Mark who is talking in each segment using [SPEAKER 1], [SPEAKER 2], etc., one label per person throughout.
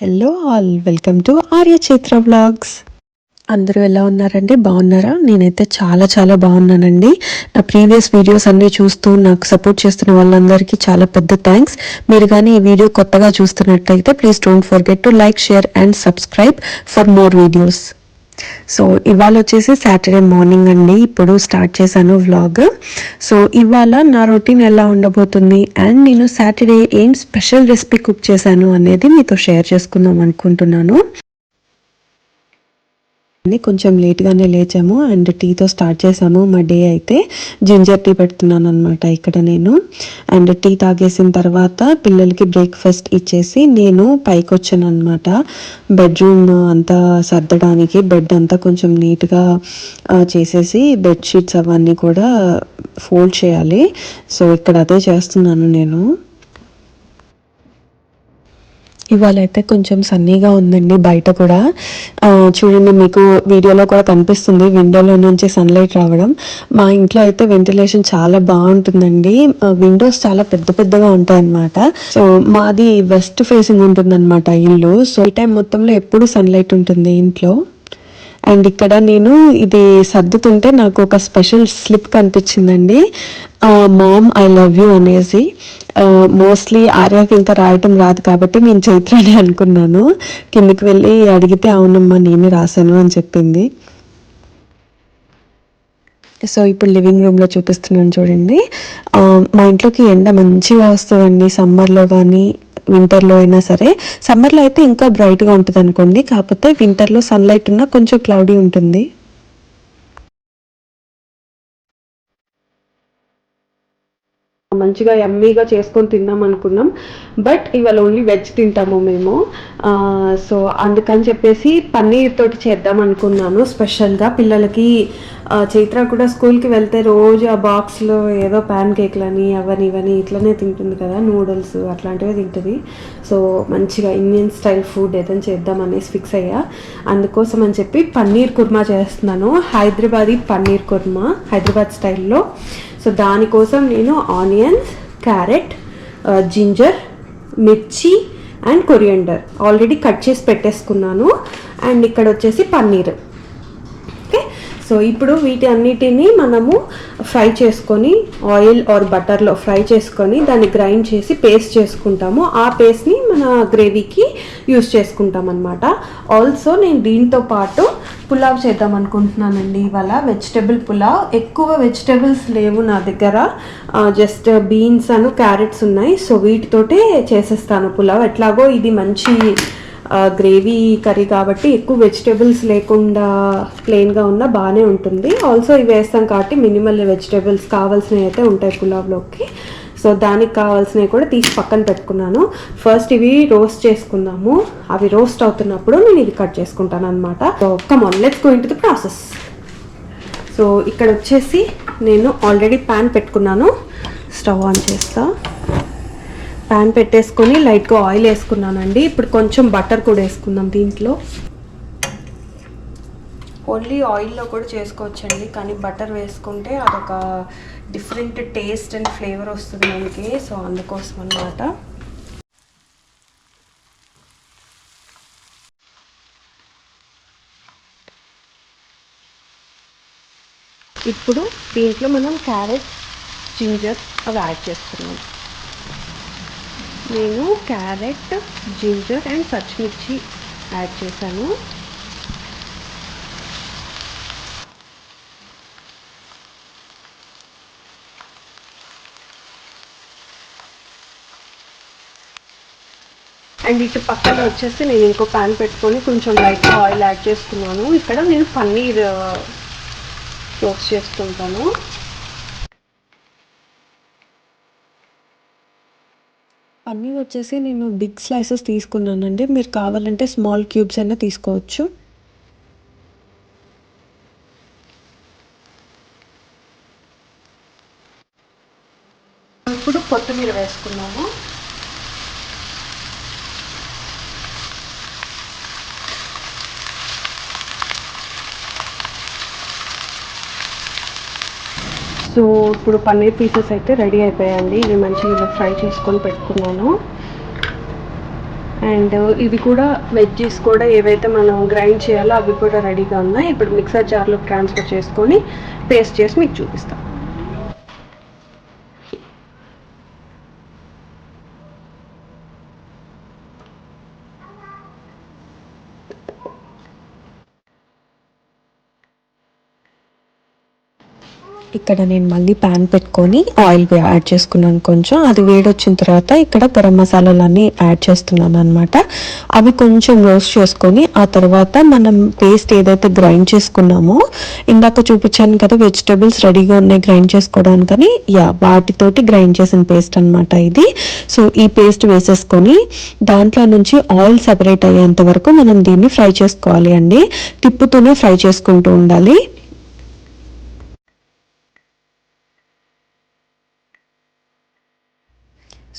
[SPEAKER 1] Hello all welcome to Arya Chaitra vlogs అందరూ ఎలా ఉన్నారండి? బాగున్నారా? నేనైతే చాలా చాలా బాగున్నానండి. నా ప్రీవియస్ వీడియోస్ అన్నీ చూస్తూ నాకు సపోర్ట్ చేస్తున్న వాళ్ళందరికీ చాలా పెద్ద థ్యాంక్స్ మీరు కానీ ఈ వీడియో కొత్తగా చూస్తున్నట్టయితే please don't forget to like share and subscribe for more videos so ఇవాళ వచ్చేసి సాటర్డే మార్నింగ్ అండి. ఇప్పుడు స్టార్ట్ చేశాను వ్లాగ్ సో ఇవాళ నా రొటీన్ ఎలా ఉండబోతుంది? అండ్ నేను సాటర్డే ఏం స్పెషల్ రెసిపీ కుక్ చేశాను అనేది మీతో షేర్ చేసుకుందాం అనుకుంటున్నాను. కొంచెం లేట్గానే లేచాము అండ్ టీతో స్టార్ట్ చేసాము. మా డే అయితే జింజర్ టీ పెడుతున్నాను అనమాట ఇక్కడ నేను. అండ్ టీ తాగేసిన తర్వాత పిల్లలకి బ్రేక్ఫాస్ట్ ఇచ్చేసి నేను పైకి వచ్చాను అనమాట బెడ్రూమ్ అంతా సర్దడానికి బెడ్ అంతా కొంచెం నీట్గా చేసేసి బెడ్షీట్స్ అవన్నీ కూడా ఫోల్డ్ చేయాలి. సో ఇక్కడ అదే చేస్తున్నాను నేను. ఇవాళ అయితే కొంచెం సన్నీగా ఉందండి బయట కూడా. చూడండి మీకు వీడియోలో కూడా కనిపిస్తుంది విండోలో నుంచి సన్లైట్ రావడం. మా ఇంట్లో అయితే వెంటిలేషన్ చాలా బాగుంటుందండి. విండోస్ చాలా పెద్ద పెద్దగా ఉంటాయన్నమాట. సో మాది వెస్ట్ ఫేసింగ్ ఉంటుందనమాట ఇల్లు. సో ఈ టైం మొత్తంలో ఎప్పుడు సన్లైట్ ఉంటుంది ఇంట్లో? అండ్ ఇక్కడ నేను ఇది సర్దుతుంటే నాకు ఒక స్పెషల్ స్లిప్ కనిపించిందండి. మామ్ ఐ లవ్ యూ అనేసి. మోస్ట్లీ ఆర్యాకి ఇంకా రాయటం రాదు కాబట్టి నేను చైత్రని అనుకున్నాను. కిందకి వెళ్ళి అడిగితే అవునమ్మా నేనే రాశాను అని చెప్పింది. సో ఇప్పుడు లివింగ్ రూమ్లో చూపిస్తున్నాను చూడండి. మా ఇంట్లోకి ఎండ మంచిగా వస్తుందండి సమ్మర్లో కానీ. వింటర్లో అయినా సరే సమ్మర్లో అయితే ఇంకా బ్రైట్గా ఉంటుంది అనుకోండి కాకపోతే వింటర్లో సన్లైట్ ఉన్నా కొంచెం క్లౌడీ ఉంటుంది. మంచిగా ఎమ్మీగా చేసుకొని తిందాం అనుకున్నాం. బట్ ఇవాళ ఓన్లీ వెజ్ తింటాము మేము. సో అందుకని చెప్పేసి పన్నీర్ తోటి చేద్దాం అనుకున్నాను. స్పెషల్గా పిల్లలకి చైత్ర కూడా స్కూల్కి వెళ్తే రోజు ఆ బాక్స్లో ఏదో ప్యాన్ కేక్లని అవని ఇవని ఇట్లనే తింటుంది కదా నూడిల్స్ అట్లాంటివి తింటుంది. సో మంచిగా ఇండియన్ స్టైల్ ఫుడ్ ఏదైనా చేద్దామనేసి ఫిక్స్ అయ్యా. అందుకోసం అని చెప్పి పన్నీర్ కుర్మా చేస్తున్నాను. హైదరాబాదీ పన్నీర్ కుర్మా హైదరాబాద్ స్టైల్లో సో దానికోసం నేను ఆనియన్స్ క్యారెట్ జింజర్ మిర్చి అండ్ కొరియండర్ ఆల్రెడీ కట్ చేసి పెట్టేసుకున్నాను. అండ్ ఇక్కడ వచ్చేసి పన్నీర్. సో ఇప్పుడు వీటి అన్నిటిని మనము ఫ్రై చేసుకొని ఆయిల్ ఆర్ బటర్లో ఫ్రై చేసుకొని దాన్ని గ్రైండ్ చేసి పేస్ట్ చేసుకుంటాము. ఆ పేస్ట్ని మన గ్రేవీకి యూస్ చేసుకుంటాం అనమాట ఆల్సో నేను దీంతో పాటు పులావ్ చేద్దాం అనుకుంటున్నానండి. ఇవాళ వెజిటేబుల్ పులావ్. ఎక్కువ వెజిటేబుల్స్ లేవు నా దగ్గర. జస్ట్ బీన్స్ అను క్యారెట్స్ ఉన్నాయి. సో వీటితోటే చేసేస్తాను పులావ్. ఎట్లాగో ఇది మంచి గ్రేవీ కర్రీ కాబట్టి ఎక్కువ వెజిటేబుల్స్ లేకుండా ప్లెయిన్గా ఉన్న బాగానే ఉంటుంది. ఆల్సో ఇవి వేస్తాం కాబట్టి మినిమల్ వెజిటేబుల్స్ కావాల్సినవి అయితే ఉంటాయి పులావ్లోకి. సో దానికి కావాల్సినవి కూడా తీసి పక్కన పెట్టుకున్నాను. ఫస్ట్ ఇవి రోస్ట్ చేసుకుందాము. అవి రోస్ట్ అవుతున్నప్పుడు నేను ఇది కట్ చేసుకుంటాను అనమాట so come on let's go in to the process so ఇక్కడ వచ్చేసి నేను ఆల్రెడీ ప్యాన్ పెట్టుకున్నాను. స్టవ్ ఆన్ చేస్తాను ప్యాన్ పెట్టేసుకొని లైట్గా ఆయిల్ వేసుకున్నానండి. ఇప్పుడు కొంచెం బటర్ కూడా వేసుకుందాం దీంట్లో. ఓన్లీ ఆయిల్లో కూడా చేసుకోవచ్చండి కానీ బటర్ వేసుకుంటే అదొక డిఫరెంట్ టేస్ట్ అండ్ ఫ్లేవర్ వస్తుంది మనకి. సో అందుకోసం అనమాట ఇప్పుడు దీంట్లో మనం క్యారెట్ జింజర్ అవి యాడ్ చేస్తున్నాం. నేను క్యారెట్ జింజర్ అండ్ పచ్చిమిర్చి యాడ్ చేశాను. అండ్ ఇటు పక్కన వచ్చేసి నేను ఇంకో ప్యాన్ పెట్టుకొని కొంచెం లైట్గా ఆయిల్ యాడ్ చేసుకున్నాను ఇక్కడ నేను పన్నీర్ uh, రోస్ట్ చేసుకుంటాను అన్నీ వచ్చేసి నేను బిగ్ స్లైసెస్ తీసుకున్నానండి. మీరు కావాలంటే స్మాల్ క్యూబ్స్ అయినా తీసుకోవచ్చు. ఇప్పుడు కొత్తిమీర వేసుకున్నాము. సో ఇప్పుడు పన్నీర్ పీసెస్ అయితే రెడీ అయిపోయాయండి. ఇవి మంచిగా ఫ్రై చేసుకొని పెట్టుకున్నాను. అండ్ ఇది కూడా వెజ్జీస్ కూడా ఏవైతే మనం గ్రైండ్ చేయాలో అవి కూడా రెడీగా ఉన్నాయి. ఇప్పుడు మిక్సర్ జార్లో ట్రాన్స్ఫర్ చేసుకొని పేస్ట్ చేసి మీకు చూపిస్తాం
[SPEAKER 2] ఇక్కడ నేను మళ్ళీ ప్యాన్ పెట్టుకొని ఆయిల్ యాడ్ చేసుకున్నాను కొంచెం. అది వేడొచ్చిన తర్వాత ఇక్కడ గరం మసాలాలన్నీ యాడ్ చేస్తున్నాను అనమాట అవి కొంచెం రోస్ట్ చేసుకొని ఆ తర్వాత మనం పేస్ట్ ఏదైతే గ్రైండ్ చేసుకున్నామో ఇందాక చూపించాను కదా వెజిటేబుల్స్ రెడీగా ఉన్నాయి గ్రైండ్ చేసుకోవడానికని. యా వాటితోటి గ్రైండ్ చేసిన పేస్ట్ అనమాట ఇది. సో ఈ పేస్ట్ వేసేసుకొని దాంట్లో నుంచి ఆయిల్ సెపరేట్ అయ్యేంత వరకు మనం దీన్ని ఫ్రై చేసుకోవాలి అండి. తిప్పుతూనే ఫ్రై చేసుకుంటూ ఉండాలి.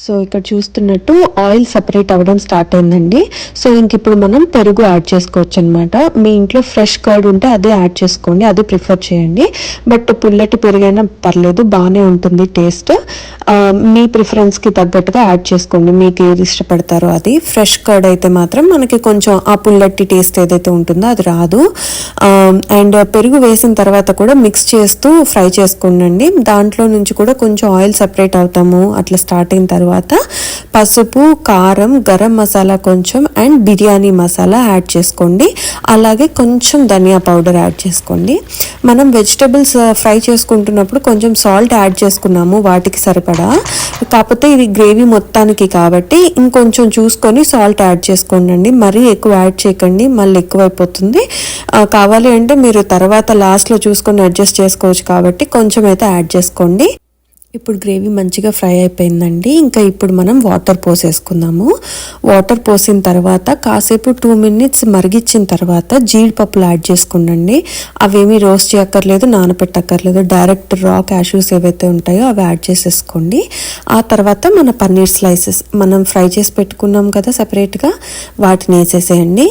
[SPEAKER 2] సో ఇక్కడ చూస్తున్నట్టు ఆయిల్ సపరేట్ అవ్వడం స్టార్ట్ అయిందండి. సో ఇంక ఇప్పుడు మనం పెరుగు యాడ్ చేసుకోవచ్చు అనమాట మీ ఇంట్లో ఫ్రెష్ కర్డ్ ఉంటే అదే యాడ్ చేసుకోండి అది ప్రిఫర్ చేయండి. బట్ పుల్లటి పెరుగైనా పర్లేదు బాగానే ఉంటుంది టేస్ట్. మీ ప్రిఫరెన్స్కి తగ్గట్టుగా యాడ్ చేసుకోండి మీకు ఏది ఇష్టపడతారో అది. ఫ్రెష్ కర్డ్ అయితే మాత్రం మనకి కొంచెం ఆ పుల్లటి టేస్ట్ ఏదైతే ఉంటుందో అది రాదు. అండ్ పెరుగు వేసిన తర్వాత కూడా మిక్స్ చేస్తూ ఫ్రై చేసుకోండి దాంట్లో నుంచి కూడా కొంచెం ఆయిల్ సపరేట్ అవుతాము అట్లా స్టార్ట్ అయిన తర్వాత. తర్వాత పసుపు కారం గరం మసాలా కొంచెం అండ్ బిర్యానీ మసాలా యాడ్ చేసుకోండి. అలాగే కొంచెం ధనియా పౌడర్ యాడ్ చేసుకోండి. మనం వెజిటబుల్స్ ఫ్రై uh, చేసుకుంటున్నప్పుడు కొంచెం సాల్ట్ యాడ్ చేసుకున్నాము వాటికి సరిపడా. కాకపోతే ఇది గ్రేవీ మొత్తానికి కాబట్టి ఇంకొంచెం చూసుకొని సాల్ట్ యాడ్ చేసుకోండి మరీ ఎక్కువ యాడ్ చేయకండి. మళ్ళీ ఎక్కువైపోతుంది. కావాలి అంటే మీరు తర్వాత లాస్ట్లో చూసుకొని అడ్జస్ట్ చేసుకోవచ్చు కాబట్టి కొంచెం అయితే యాడ్ చేసుకోండి. ఇప్పుడు గ్రేవీ మంచిగా ఫ్రై అయిపోయిందండి. ఇంకా ఇప్పుడు మనం వాటర్ పోసేసుకుందాము. వాటర్ పోసిన తర్వాత కాసేపు టూ మినిట్స్ మరిగించిన తర్వాత జీడిపప్పులు యాడ్ చేసుకుండండి. అవేమీ రోస్ట్ చేయక్కర్లేదు నానపెట్టక్కర్లేదు. డైరెక్ట్ రా క్యాష్యూస్ ఏవైతే ఉంటాయో అవి యాడ్ చేసేసుకోండి. ఆ తర్వాత మన పన్నీర్ స్లైసెస్ మనం ఫ్రై చేసి పెట్టుకున్నాం కదా సపరేట్గా వాటిని వేసేసేయండి.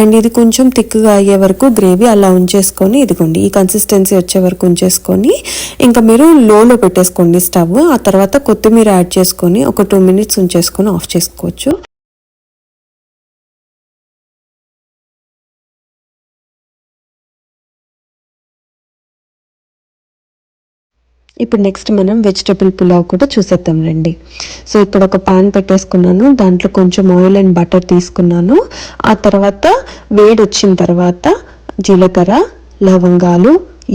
[SPEAKER 2] అండ్ ఇది కొంచెం థిక్గా అయ్యే వరకు గ్రేవీ అలా ఉంచేసుకొని ఇదిగోండి ఈ కన్సిస్టెన్సీ వచ్చే వరకు ఉంచేసుకొని ఇంకా మీరు లోలో పెట్టేసుకోండి. స్టవ్ ఆ తర్వాత కొత్తిమీర యాడ్ చేసుకొని ఒక టూ మినిట్స్ ఉంచేసుకొని ఆఫ్ చేసుకోవచ్చు. ఇప్పుడు నెక్స్ట్ మనం వెజిటబుల్ పులావ్ కూడా చూసేద్దాం రండి. సో ఇక్కడ ఒక పాన్ పెట్టేసుకున్నాను దాంట్లో కొంచెం ఆయిల్ అండ్ బటర్ తీసుకున్నాను. ఆ తర్వాత వేడి వచ్చిన తర్వాత జీలకర్ర లవంగాలు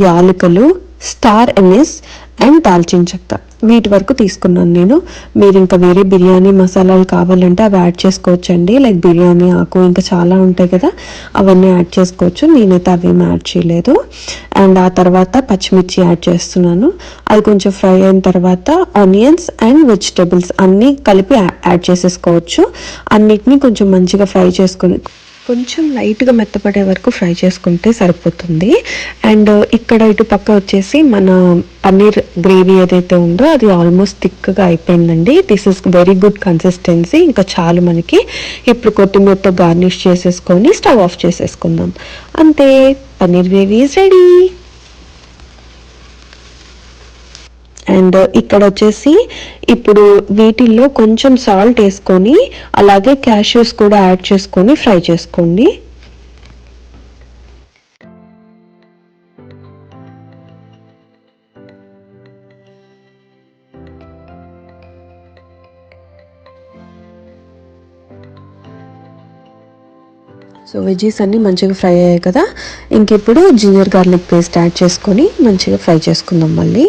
[SPEAKER 2] యాలకులు స్టార్ ఎనిస్ అండ్ దాల్చిన చెక్క వీటి వరకు తీసుకున్నాను నేను. మీరు ఇంకా వేరే బిర్యానీ మసాలాలు కావాలంటే అవి యాడ్ చేసుకోవచ్చండి. లైక్ బిర్యానీ ఆకు ఇంకా చాలా ఉంటాయి కదా అవన్నీ యాడ్ చేసుకోవచ్చు. నేనైతే అవేమి యాడ్ చేయలేదు. అండ్ ఆ తర్వాత పచ్చిమిర్చి యాడ్ చేస్తున్నాను. అది కొంచెం ఫ్రై అయిన తర్వాత ఆనియన్స్ అండ్ వెజిటేబుల్స్ అన్నీ కలిపి యా- యాడ్ చేసేసుకోవచ్చు. అన్నిటినీ కొంచెం మంచిగా ఫ్రై చేసుకుని కొంచెం లైట్గా మెత్తపడే వరకు ఫ్రై చేసుకుంటే సరిపోతుంది. అండ్ ఇక్కడ ఇటు పక్క వచ్చేసి మన పన్నీర్ గ్రేవీ ఏదైతే ఉందో అది ఆల్మోస్ట్ థిక్గా అయిపోయిందండి. This is very good consistency ఇంకా చాలు మనకి. ఇప్పుడు కొత్తిమీరతో గార్నిష్ చేసేసుకొని స్టవ్ ఆఫ్ చేసేసుకుందాం. అంతే. Paneer gravy is ready and ఇక్కడ వచ్చేసి ఇప్పుడు వీటిల్లో కొంచెం సాల్ట్ వేసుకొని అలాగే క్యాష్యూస్ కూడా యాడ్ చేసుకొని ఫ్రై చేసుకోండి. సో వెజీస్ అన్నీ మంచిగా ఫ్రై అయ్యాయి కదా. ఇంకిప్పుడు జింజర్ గార్లిక్ పేస్ట్ యాడ్ చేసుకొని మంచిగా ఫ్రై చేసుకుందాం మళ్ళీ.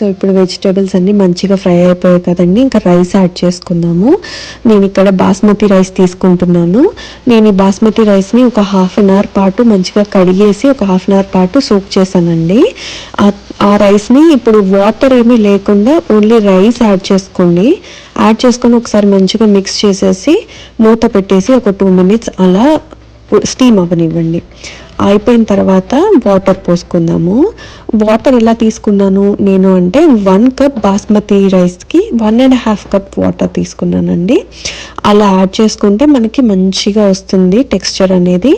[SPEAKER 2] సో ఇప్పుడు వెజిటేబుల్స్ అన్నీ మంచిగా ఫ్రై అయిపోయాయి కదండి. ఇంకా రైస్ యాడ్ చేసుకుందాము. నేను ఇక్కడ బాస్మతి రైస్ తీసుకుంటున్నాను. నేను ఈ బాస్మతి రైస్ని ఒక హాఫ్ అన్ అవర్ పాటు మంచిగా కడిగేసి ఒక హాఫ్ అన్ అవర్ పాటు సోక్ చేశానండి. ఆ- ఆ రైస్ని ఇప్పుడు వాటర్ ఏమీ లేకుండా ఓన్లీ రైస్ యాడ్ చేసుకోండి. యాడ్ చేసుకొని ఒకసారి మంచిగా మిక్స్ చేసేసి మూత పెట్టేసి ఒక టూ మినిట్స్ అలా స్టీమ్ అవ్వనివ్వండి అయిపోయిన తర్వాత వాటర్ పోసుకుందాము. వాటర్ ఎలా తీసుకున్నాను నేను అంటే వన్ కప్ బాస్మతి రైస్కి one and half cup water తీసుకున్నానండి. అలా యాడ్ చేసుకుంటే మనకి మంచిగా వస్తుంది టెక్స్చర్ అనేది.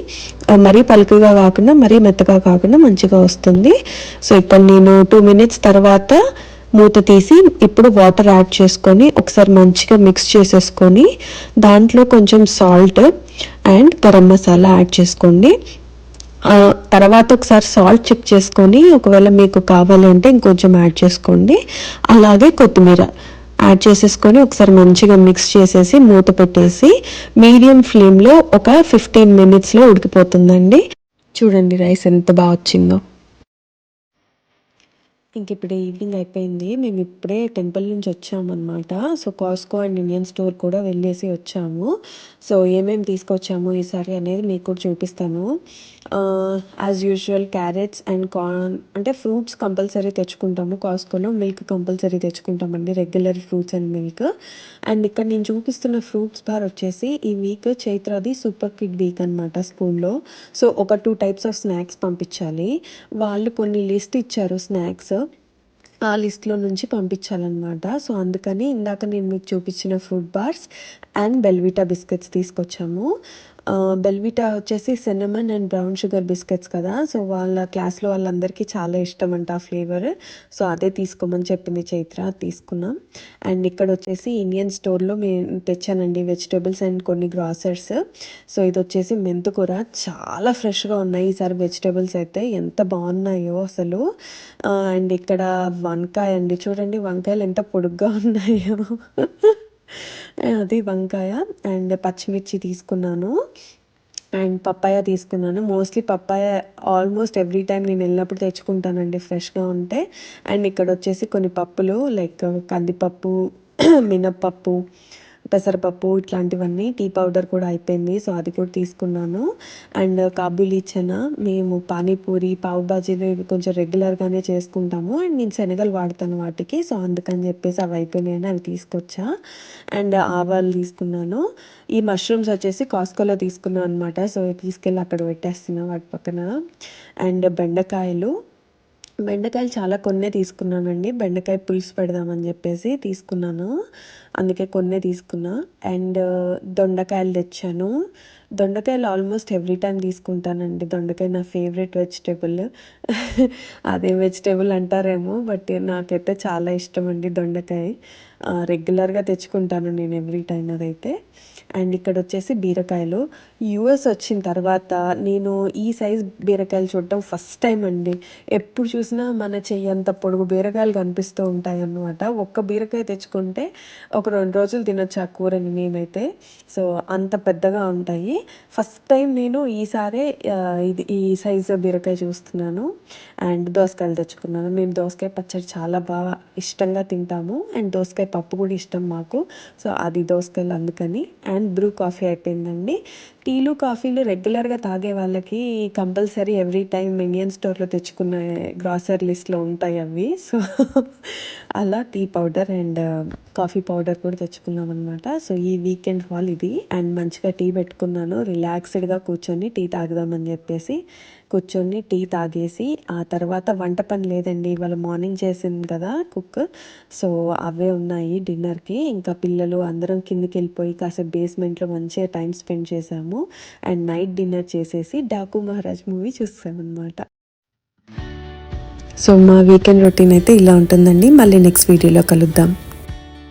[SPEAKER 2] మరీ పలుకుగా కాకుండా మరీ మెత్తగా కాకుండా మంచిగా వస్తుంది. సో ఇక్కడ నేను టూ మినిట్స్ తర్వాత మూత తీసి ఇప్పుడు వాటర్ యాడ్ చేసుకొని ఒకసారి మంచిగా మిక్స్ చేసేసుకొని దాంట్లో కొంచెం salt and garam masala add చేసుకోండి. తర్వాత ఒకసారి సాల్ట్ చెక్ చేసుకొని ఒకవేళ మీకు కావాలంటే ఇంకొంచెం యాడ్ చేసుకోండి. అలాగే కొత్తిమీర యాడ్ చేసేసుకొని ఒకసారి మంచిగా మిక్స్ చేసేసి మూత పెట్టేసి మీడియం ఫ్లేమ్లో ఒక ఫిఫ్టీన్ మినిట్స్లో ఉడికిపోతుందండి. చూడండి రైస్ ఎంత బాగా వచ్చిందో. ఇంక ఇప్పుడు ఈవినింగ్ అయిపోయింది. మేము ఇప్పుడే టెంపుల్ నుంచి వచ్చామన్నమాట. So Costco and Indian store కూడా వెళ్ళేసి వచ్చాము. సో ఏమేమి తీసుకొచ్చాము ఈసారి అనేది మీకు కూడా చూపిస్తాను. As usual carrots and corn అంటే ఫ్రూట్స్ కంపల్సరీ తెచ్చుకుంటాము కాస్కోలో milk compulsory తెచ్చుకుంటామండి regular fruits and milk and ఇక్కడ నేను చూపిస్తున్న ఫ్రూట్స్ బార్ వచ్చేసి ఈ వీక్ చైత్రాది సూపర్ కిడ్ వీక్ అనమాట స్కూల్లో సో ఒక టూ టైప్స్ ఆఫ్ స్నాక్స్ పంపించాలి. వాళ్ళు కొన్ని లిస్ట్ ఇచ్చారు స్నాక్స్ ఆ లిస్ట్లో నుంచి పంపించాలన్నమాట. సో అందుకని ఇందాక నేను మీకు చూపించిన fruit bars and belVita biscuits తీసుకొచ్చాము. బెల్విటా వచ్చేసి cinnamon and brown sugar biscuits కదా. సో వాళ్ళ క్లాస్లో వాళ్ళందరికీ చాలా ఇష్టం అంట ఆ ఫ్లేవర్. సో అదే తీసుకోమని చెప్పింది చైత్ర తీసుకున్నాం. అండ్ ఇక్కడ వచ్చేసి ఇండియన్ స్టోర్లో మేము తెచ్చానండి వెజిటేబుల్స్ అండ్ కొన్ని గ్రాసర్స్. సో ఇది వచ్చేసి మెంతుకూర చాలా ఫ్రెష్గా ఉన్నాయి ఈసారి వెజిటేబుల్స్ అయితే. ఎంత బాగున్నాయో అసలు. అండ్ ఇక్కడ వంకాయ అండి. చూడండి వంకాయలు ఎంత పొడుగ్గా ఉన్నాయో. అది వంకాయ అండ్ పచ్చిమిర్చి తీసుకున్నాను. అండ్ పప్పాయ తీసుకున్నాను. Mostly papaya almost every time నేను వెళ్ళినప్పుడు తెచ్చుకుంటానండి ఫ్రెష్గా ఉంటే. అండ్ ఇక్కడ వచ్చేసి కొన్ని పప్పులు లైక్ కందిపప్పు మినప్పప్పు పెసరపప్పు ఇట్లాంటివన్నీ టీ పౌడర్ కూడా అయిపోయింది. సో అది కూడా తీసుకున్నాను. అండ్ కాబులీ చనా మేము పానీపూరి పావు బాజీలు ఇవి కొంచెం రెగ్యులర్గానే చేసుకుంటాము. అండ్ నేను శనగలు వాడతాను వాటికి. సో అందుకని చెప్పేసి అవి అయిపోయినాయని అవి తీసుకొచ్చా. అండ్ ఆవాలు తీసుకున్నాను. ఈ మష్రూమ్స్ వచ్చేసి కాస్కోలో తీసుకున్నాను అనమాట సో తీసుకెళ్ళి అక్కడ పెట్టేస్తున్నా వాటి పక్కన. అండ్ బెండకాయలు. బెండకాయలు చాలా కొన్నే తీసుకున్నానండి. బెండకాయ పులుసు పెడదామని చెప్పేసి తీసుకున్నాను. అందుకే కొన్నే తీసుకున్నా. అండ్ దొండకాయలు తెచ్చాను. దొండకాయలు ఆల్మోస్ట్ ఎవ్రీ టైం తీసుకుంటానండి. దొండకాయ నా ఫేవరెట్ వెజిటేబుల్. అదే వెజిటేబుల్ అంటారేమో బట్ నాకైతే చాలా ఇష్టం అండి దొండకాయ రెగ్యులర్గా తెచ్చుకుంటాను నేను ఎవ్రీ టైం అదైతే. అండ్ ఇక్కడ వచ్చేసి బీరకాయలు. యూఎస్ వచ్చిన తర్వాత నేను ఈ సైజ్ బీరకాయలు చూడటం ఫస్ట్ టైం అండి. ఎప్పుడు చూసినా మన చెయ్యి అంత పొడుగు బీరకాయలు కనిపిస్తూ ఉంటాయి అన్నమాట ఒక్క బీరకాయ తెచ్చుకుంటే ఒక రెండు రోజులు తినొచ్చు ఆ కూరని నేనైతే. సో అంత పెద్దగా ఉంటాయి. ఫస్ట్ టైం నేను ఈసారే ఇది ఈ సైజు బీరకాయ చూస్తున్నాను. అండ్ దోసకాయలు తెచ్చుకున్నాను. మేము దోసకాయ పచ్చడి చాలా బాగా ఇష్టంగా తింటాము. అండ్ దోసకాయ పప్పు కూడా ఇష్టం మాకు. సో అది దోసకాయలు అందుకని. అండ్ బ్రూ కాఫీ అయిపోయిందండి. టీలు కాఫీలు రెగ్యులర్గా తాగే వాళ్ళకి కంపల్సరీ ఎవ్రీ టైం ఇండియన్ స్టోర్లో తెచ్చుకునే గ్రాసరీ లిస్ట్లో ఉంటాయి అవి. సో అలా tea powder and coffee powder powder కూడా తెచ్చుకున్నాం అనమాట సో ఈ వీకెండ్ హాల్ ఇది అండ్ మంచిగా టీ పెట్టుకున్నాను. రిలాక్స్డ్గా కూర్చొని టీ తాగుదామని చెప్పేసి కూర్చొని టీ తాగేసి ఆ తర్వాత వంట పని లేదండి. ఇవాళ మార్నింగ్ చేసింది కదా కుక్. సో అవే ఉన్నాయి డిన్నర్కి. ఇంకా పిల్లలు అందరం కిందకి వెళ్ళిపోయి కాసేపు బేస్మెంట్లో మంచిగా టైం స్పెండ్ చేసాము. అండ్ నైట్ డిన్నర్ చేసేసి డాకు మహారాజ్ మూవీ చూసామన్నమాట. సో మా వీకెండ్ రొటీన్ అయితే ఇలా ఉంటుందండి. మళ్ళీ నెక్స్ట్ వీడియోలో కలుద్దాం.